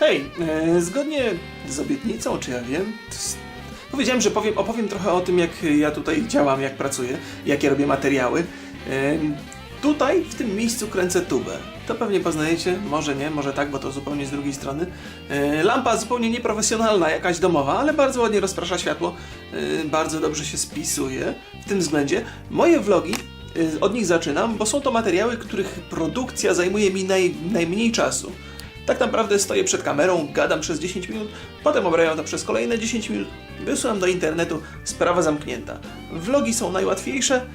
Hej, e, zgodnie z obietnicą, czy ja wiem, powiedziałem, że powiem, opowiem trochę o tym, jak ja tutaj działam, jak pracuję, jakie robię materiały. E, tutaj, w tym miejscu kręcę tubę. To pewnie poznajecie, może nie, może tak, bo to zupełnie z drugiej strony. E, lampa zupełnie nieprofesjonalna, jakaś domowa, ale bardzo ładnie rozprasza światło, e, bardzo dobrze się spisuje w tym względzie. Moje vlogi e, od nich zaczynam, bo są to materiały, których produkcja zajmuje mi naj, najmniej czasu. Tak naprawdę stoję przed kamerą, gadam przez 10 minut, potem obrabiam to przez kolejne 10 minut, wysyłam do internetu, sprawa zamknięta. Vlogi są najłatwiejsze,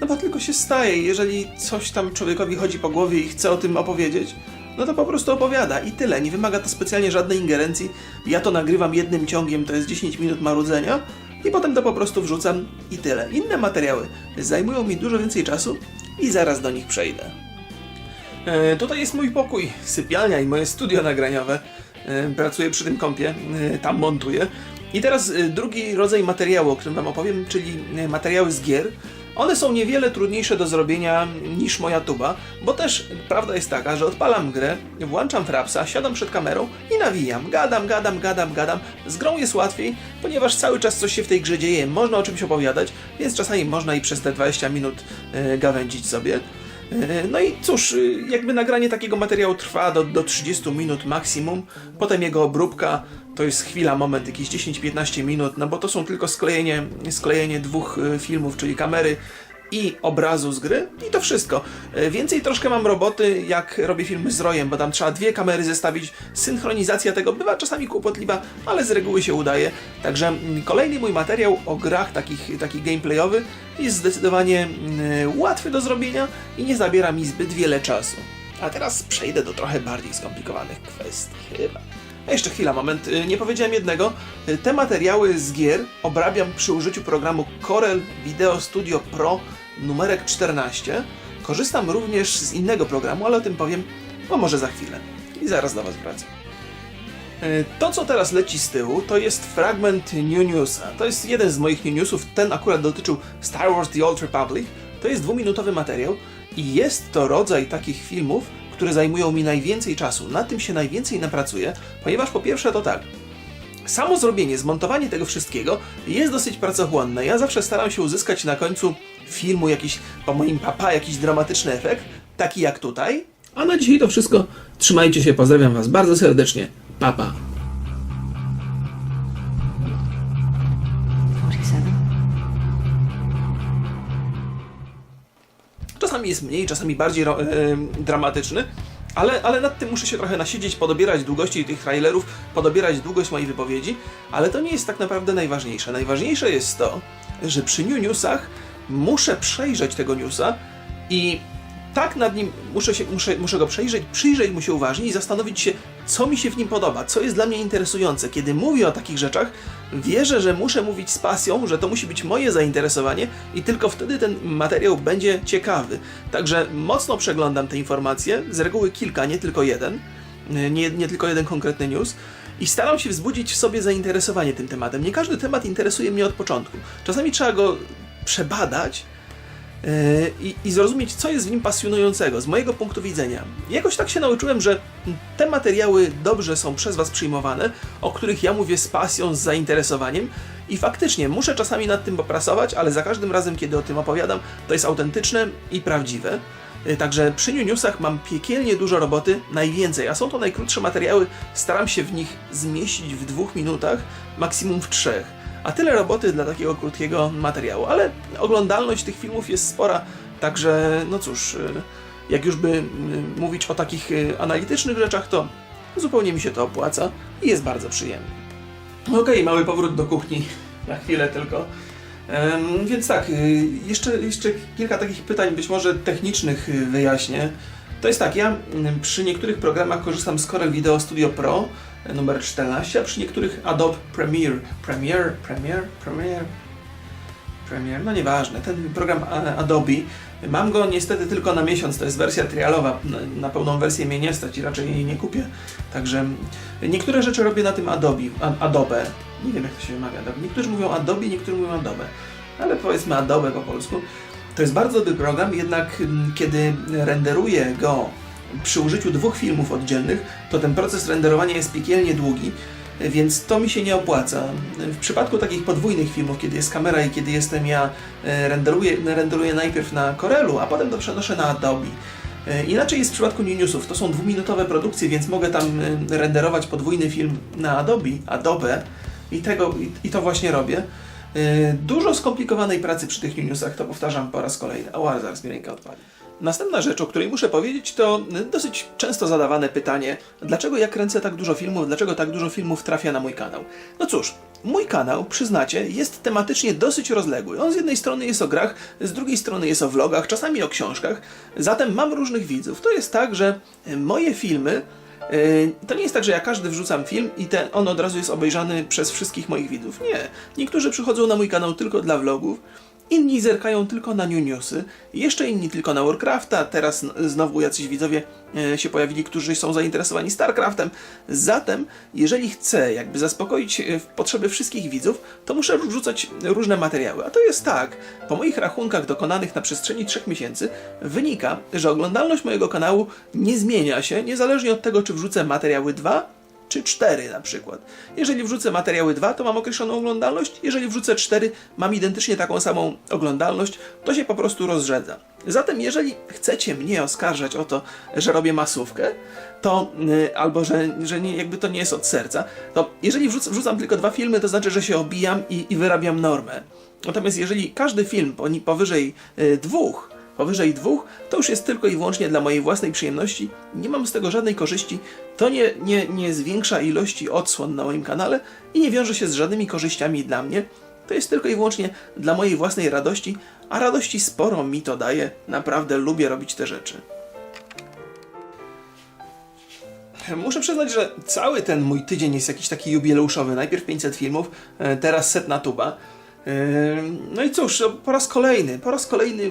no bo tylko się staje. Jeżeli coś tam człowiekowi chodzi po głowie i chce o tym opowiedzieć, no to po prostu opowiada i tyle. Nie wymaga to specjalnie żadnej ingerencji. Ja to nagrywam jednym ciągiem, to jest 10 minut marudzenia i potem to po prostu wrzucam i tyle. Inne materiały zajmują mi dużo więcej czasu i zaraz do nich przejdę. E, tutaj jest mój pokój, sypialnia i moje studio nagraniowe. E, pracuję przy tym kompie, e, tam montuję. I teraz drugi rodzaj materiału, o którym Wam opowiem, czyli materiały z gier. One są niewiele trudniejsze do zrobienia niż moja tuba, bo też prawda jest taka, że odpalam grę, włączam frapsa, siadam przed kamerą i nawijam. Gadam, gadam, gadam, gadam. Z grą jest łatwiej, ponieważ cały czas coś się w tej grze dzieje, można o czymś opowiadać, więc czasami można i przez te 20 minut e, gawędzić sobie. E, No i cóż, y, jakby nagranie takiego materiału trwa do, do 30 minut maksimum, potem jego obróbka to jest chwila, moment, jakieś 10-15 minut, no bo to są tylko sklejenie, sklejenie dwóch y, filmów, czyli kamery i obrazu z gry i to wszystko. E, Więcej troszkę mam roboty, jak robię filmy z rojem, bo tam trzeba dwie kamery zestawić. Synchronizacja tego bywa czasami kłopotliwa, ale z reguły się udaje. Także mm, kolejny mój materiał o grach takich, taki gameplayowy jest zdecydowanie mm, łatwy do zrobienia i nie zabiera mi zbyt wiele czasu. A teraz przejdę do trochę bardziej skomplikowanych kwestii chyba. A jeszcze chwila, moment. Y, Nie powiedziałem jednego. Y, Te materiały z gier obrabiam przy użyciu programu Corel Video Studio Pro numerek 14. Korzystam również z innego programu, ale o tym powiem, no może za chwilę. I zaraz do Was wracam. Y, To, co teraz leci z tyłu, to jest fragment New Newsa. To jest jeden z moich New Newsów. Ten akurat dotyczył Star Wars The Old Republic. To jest dwuminutowy materiał i jest to rodzaj takich filmów, które zajmują mi najwięcej czasu. Na tym się najwięcej napracuję, ponieważ po pierwsze to tak, samo zrobienie, zmontowanie tego wszystkiego jest dosyć pracochłonne. Ja zawsze staram się uzyskać na końcu filmu jakiś, po moim papa, jakiś dramatyczny efekt, taki jak tutaj. A na dzisiaj to wszystko. Trzymajcie się, pozdrawiam Was bardzo serdecznie. Papa. 47. Czasami jest mniej, czasami bardziej e, dramatyczny, ale, ale nad tym muszę się trochę nasiedzieć, podobierać długości tych trailerów, podobierać długość mojej wypowiedzi, ale to nie jest tak naprawdę najważniejsze. Najważniejsze jest to, że przy New Newsach muszę przejrzeć tego newsa i tak nad nim muszę, się, muszę, muszę go przejrzeć, przyjrzeć mu się uważnie i zastanowić się, co mi się w nim podoba, co jest dla mnie interesujące. Kiedy mówię o takich rzeczach, wierzę, że muszę mówić z pasją, że to musi być moje zainteresowanie i tylko wtedy ten materiał będzie ciekawy. Także mocno przeglądam te informacje, z reguły kilka, nie tylko jeden, nie, nie tylko jeden konkretny news. I staram się wzbudzić w sobie zainteresowanie tym tematem. Nie każdy temat interesuje mnie od początku. Czasami trzeba go przebadać, Yy, i, zrozumieć, co jest w nim pasjonującego z mojego punktu widzenia. Jakoś tak się nauczyłem, że te materiały dobrze są przez Was przyjmowane, o których ja mówię z pasją, z zainteresowaniem i faktycznie muszę czasami nad tym popracować, ale za każdym razem, kiedy o tym opowiadam, to jest autentyczne i prawdziwe. Yy, Także przy New Newsach mam piekielnie dużo roboty, najwięcej, a są to najkrótsze materiały, staram się w nich zmieścić w dwóch minutach, maksimum w trzech. A tyle roboty dla takiego krótkiego materiału, ale oglądalność tych filmów jest spora, także no cóż, y, jak już by y, mówić o takich y, analitycznych rzeczach, to zupełnie mi się to opłaca i jest bardzo przyjemnie. Okej, mały powrót do kuchni, na chwilę tylko. Więc tak, jeszcze, jeszcze kilka takich pytań, być może technicznych wyjaśnię. To jest tak, ja przy niektórych programach korzystam z Corel Video Studio Pro numer 14, a przy niektórych Adobe Premiere, Premiere, Premiere, Premiere, Premiere, no nieważne, ten program Adobe, mam go niestety tylko na miesiąc, to jest wersja trialowa, na, pełną wersję mnie nie stać i raczej jej nie kupię, także niektóre rzeczy robię na tym Adobe, Adobe, nie wiem jak to się wymawia, Adobe. niektórzy mówią Adobe, niektórzy mówią Adobe, ale powiedzmy Adobe po polsku. To jest bardzo dobry program, jednak mm, kiedy renderuję go przy użyciu dwóch filmów oddzielnych, to ten proces renderowania jest piekielnie długi, więc to mi się nie opłaca. W przypadku takich podwójnych filmów, kiedy jest kamera i kiedy jestem ja, e, renderuję, renderuję najpierw na Corelu, a potem to przenoszę na Adobe. E, Inaczej jest w przypadku Newsów. To są dwuminutowe produkcje, więc mogę tam e, renderować podwójny film na Adobe, Adobe i, tego, i, to właśnie robię. Dużo skomplikowanej pracy przy tych newsach, to powtarzam po raz kolejny. O, zaraz mi ręka. Następna rzecz, o której muszę powiedzieć, to dosyć często zadawane pytanie, dlaczego ja kręcę tak dużo filmów, dlaczego tak dużo filmów trafia na mój kanał. No cóż, mój kanał, przyznacie, jest tematycznie dosyć rozległy. On z jednej strony jest o grach, z drugiej strony jest o vlogach, czasami o książkach, zatem mam różnych widzów. To jest tak, że moje filmy Yy, To nie jest tak, że ja każdy wrzucam film i ten, on od razu jest obejrzany przez wszystkich moich widzów. Nie. Niektórzy przychodzą na mój kanał tylko dla vlogów, inni zerkają tylko na New Newsy, jeszcze inni tylko na Warcrafta, teraz znowu jacyś widzowie e, się pojawili, którzy są zainteresowani StarCraftem. Zatem, jeżeli chcę jakby zaspokoić e, potrzeby wszystkich widzów, to muszę wrzucać różne materiały. A to jest tak, po moich rachunkach dokonanych na przestrzeni trzech miesięcy wynika, że oglądalność mojego kanału nie zmienia się, niezależnie od tego, czy wrzucę materiały 2 czy 4 na przykład. Jeżeli wrzucę materiały 2, to mam określoną oglądalność, jeżeli wrzucę 4, mam identycznie taką samą oglądalność, to się po prostu rozrzedza. Zatem jeżeli chcecie mnie oskarżać o to, że robię masówkę, to y, albo że, że nie, jakby to nie jest od serca, to jeżeli wrzuc, wrzucam tylko dwa filmy, to znaczy, że się obijam i, i wyrabiam normę. Natomiast jeżeli każdy film powyżej y, dwóch powyżej dwóch, to już jest tylko i wyłącznie dla mojej własnej przyjemności. Nie mam z tego żadnej korzyści. To nie, nie, nie zwiększa ilości odsłon na moim kanale i nie wiąże się z żadnymi korzyściami dla mnie. To jest tylko i wyłącznie dla mojej własnej radości, a radości sporo mi to daje. Naprawdę lubię robić te rzeczy. Muszę przyznać, że cały ten mój tydzień jest jakiś taki jubileuszowy. Najpierw 500 filmów, e, teraz set na tuba. E, No i cóż, no, po raz kolejny, po raz kolejny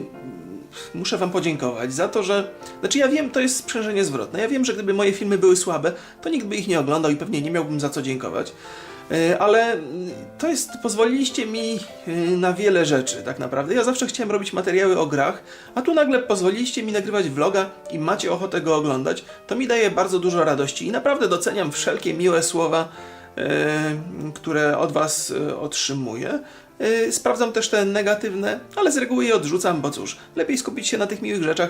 muszę Wam podziękować za to, że. Znaczy, ja wiem, to jest sprzężenie zwrotne. Ja wiem, że gdyby moje filmy były słabe, to nikt by ich nie oglądał i pewnie nie miałbym za co dziękować. E, Ale mm, to jest, pozwoliliście mi e, na wiele rzeczy, tak naprawdę. Ja zawsze chciałem robić materiały o grach, a tu nagle pozwoliliście mi nagrywać vloga i macie ochotę go oglądać. To mi daje bardzo dużo radości i naprawdę doceniam wszelkie miłe słowa, e, które od Was otrzymuję. E, Sprawdzam też te negatywne, ale z reguły je odrzucam, bo cóż, lepiej skupić się na tych miłych rzeczach.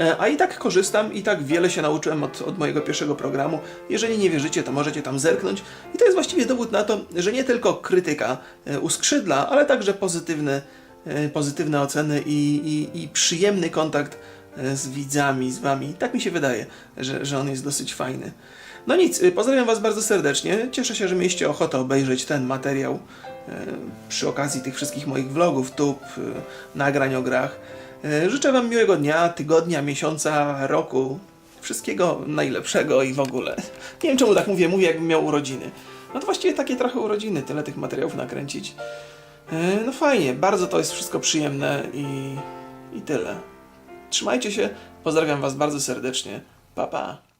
E, A i tak korzystam, i tak wiele się nauczyłem od, od mojego pierwszego programu. Jeżeli nie wierzycie, to możecie tam zerknąć. I to jest właściwie dowód na to, że nie tylko krytyka e, uskrzydla, ale także pozytywne, e, pozytywne oceny i, i, i przyjemny kontakt z widzami, z wami. Tak mi się wydaje, że, że on jest dosyć fajny. No nic, y, pozdrawiam Was bardzo serdecznie. Cieszę się, że mieliście ochotę obejrzeć ten materiał e, przy okazji tych wszystkich moich vlogów, tub, e, nagrań o grach. Życzę Wam miłego dnia, tygodnia, miesiąca, roku. Wszystkiego najlepszego i w ogóle. Nie wiem czemu tak mówię, mówię jakbym miał urodziny. No to właściwie takie trochę urodziny, tyle tych materiałów nakręcić. No fajnie, bardzo to jest wszystko przyjemne i, i tyle. Trzymajcie się, pozdrawiam Was bardzo serdecznie. Pa, pa.